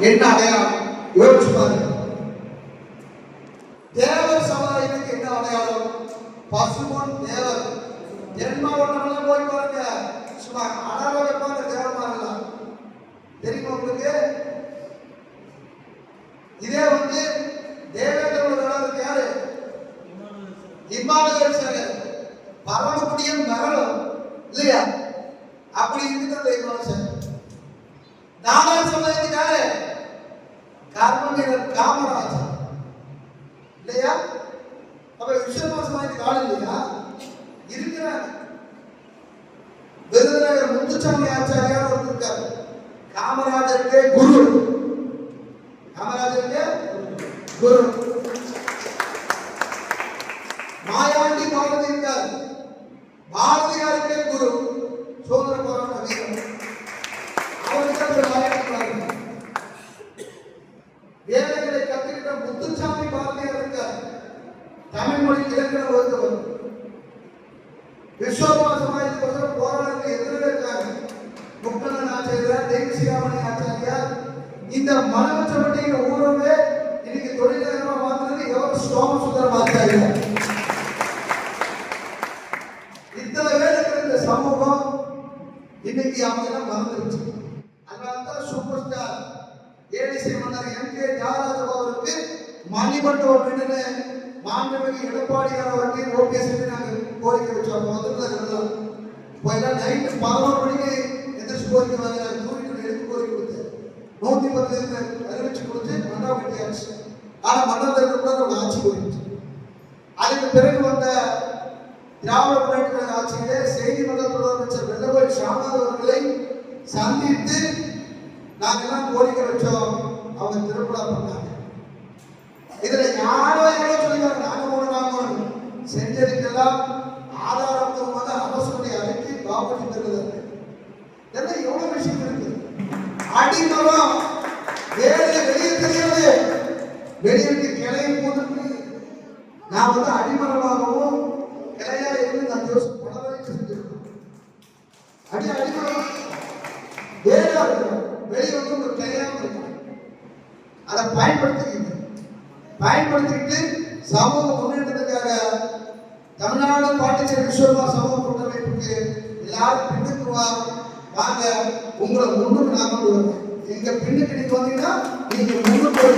என்ன அடையாளம் யோசிச்சு பாருங்க. தேவர் சமுதாயத்துக்கு என்ன அடையாளம்? பசுமன் தேவர். தென் மாவட்டம்லாம் போய் பாருங்க. சும்மா அடர வைப்பாங்க தேவமாரெல்லாம் தெரியுமா உங்களுக்கு? இதே வந்து தேவேந்திரோட கடவுளுக்கு யாரு? இம்மானுவேல் சேகர். பரமக்குடியும் நகரம் இல்லையா? அப்படி இருக்குது அந்த இம்மானுவேல் சேகர் நாலாவது சமுதாயத்துக்கு யாரு? காமராஜர். இல்லையா? அப்ப விஸ்வமா சமுதாயத்துக்கு ஆள் இல்லையா? இருக்கிறார். விருதுநகர் முத்துசாமி ஆச்சாரியார் ஒருத்தர் இருக்காரு. காமராஜருக்கே குரு. காமராஜருக்கே குரு. தமிழ் மொழி இலக்கணம் வகுத்தவர் விஸ்வமா சமாஜத்துக்கு போராட்டத்தில் எதிரில் இருக்காங்க. முக்கண்ணன் ஆச்சாரியார் தேவசியாமணி ஆச்சாரியார் இந்த மனவச்சப்பட்டிங்கிற ஊரவே இன்னைக்கு தொழிலகமா மாத்தினது எவர் சோமசுந்தரம் ஆச்சாரியார். இத்தனை பேர் இருக்கிற இந்த சமூகம் இன்னைக்கு அவங்க எல்லாம் மறந்துருச்சு. அதனால தான் சூப்பர் ஸ்டார் ஏடிசி மன்னர் எம் கே தியாகராஜன் அவருக்கு மணிமண்டபம் வேண்டும்னு மாண்புமிகு எடப்பாடியார் அவருக்கு ஓபிஎஸ் நாங்கள் கோரிக்கை வச்சோம் முதல்ல இதெல்லாம் போயெல்லாம் நைட்டு பதினோரு மணிக்கு எந்திரிச்சு கோரிக்கை வாங்கினார். தூரிகள் எடுத்து கோரிக்கை கொடுத்தேன் நூத்தி பத்து அறிவிச்சு கொடுத்து மண்டபம் கட்டியாச்சு. ஆனா மண்டபத்தில் கூட ஒரு ஆட்சி போயிடுச்சு. அதுக்கு பிறகு வந்த திராவிட முன்னேற்ற கழக ஆட்சியிலே செய்தி மன்றத்தோடு அமைச்சர் வெள்ளக்கோயில் ஷாமத் அவர்களை சந்தித்து நாங்கள்லாம் கோரிக்கை வச்சோம் அவங்க திருவிழா பண்ணாங்க இதுல யாரோ யாரோ சொல்லிக்கிறாங்க நாங்க மூணு நாங்க செஞ்சதுக்கெல்லாம் ஆதாரப்பூர்வமாக அரசுடைய அறிக்கை காப்பீட்டு என்ன இதெல்லாம் எவ்வளவு விஷயம் இருக்கு? அடிமரம் வேலை வெளியே தெரியாது. வெளியிட்டு கிளையை போட்டு நான் வந்து அடிமரமாகவும் கிளையா இருந்து நான் ஜோசப் பல வரைக்கும் செஞ்சிருக்கோம் அடி அடிமரம். வேறா இருக்கும் வெளியே வந்து ஒரு கிளையாம இருக்கும் அதை பயன்படுத்திக்கிட்டு பயன்படுத்திக்கிட்டு சமூக முன்னேற்றத்துக்காக தமிழ்நாடு பாண்டிச்சேரி விஸ்வமா சமூக கூட்டமைப்புக்கு எல்லாரும் பின்னுக்கு வாங்க. உங்களை முன்னுக்கு நாங்கள் எங்க பின்னுக்கு நீங்க வந்தீங்கன்னா நீங்க முன்னுக்கு